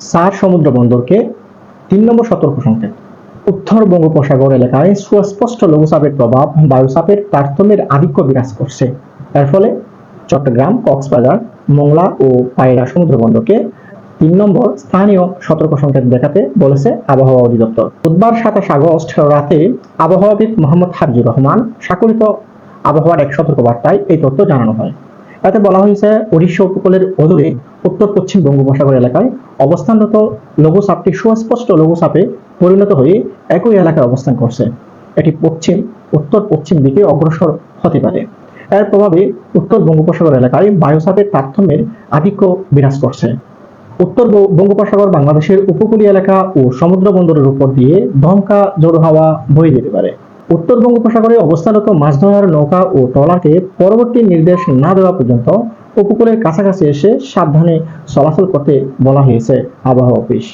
সার সমুদ্র বন্দরকে তিন নম্বর সতর্ক সংকেত। উত্তর বঙ্গোপসাগর এলাকায় সুস্পষ্ট লঘুচাপের প্রভাব বায়ুচাপের তারতম্যের আধিক্য বিরাজ করছে। এর ফলে চট্টগ্রাম, কক্সবাজার, মোংলা ও পায়রা সমুদ্র বন্দরকে তিন নম্বর স্থানীয় সতর্ক সংকেত দেখাতে বলেছে আবহাওয়া অধিদপ্তর। বুধবার সাতাশ আগস্ট রাতে আবহাওয়াবিদ মোহাম্মদ হাবিজুর রহমান স্বাক্ষরিত আবহাওয়ার এক সতর্ক বার্তায় এই তথ্য জানানো হয়। এতে বলা হয়েছে, উড়িষ্যা উপকূলের অদূরে উত্তর পশ্চিম বঙ্গোপসাগর এলাকায় অবস্থানরত লঘুচাপটি সুস্পষ্ট লঘুচাপে পরিণত হয়ে একই এলাকায় অবস্থান করছে। এটি পশ্চিম, উত্তর পশ্চিম দিকে অগ্রসর হতে পারে। এর প্রভাবে উত্তর বঙ্গোপসাগর এলাকায় বায়ুচাপের তারতম্যের আধিক্য বিরাজ করছে। উত্তর বঙ্গ- বঙ্গোপসাগর বাংলাদেশের উপকূলীয় এলাকা ও সমুদ্র বন্দরের উপর দিয়ে ধমকা জোর হাওয়া বয়ে যেতে পারে। উত্তর বঙ্গোপসাগরে অবস্থানরত মাছ ধরার নৌকা ও ট্রলারকে পরবর্তী নির্দেশ না দেওয়া পর্যন্ত উপকূলের কাছাকাছি এসে সাবধানে চলাচল করতে বলা হয়েছে আবহাওয়া অফিস।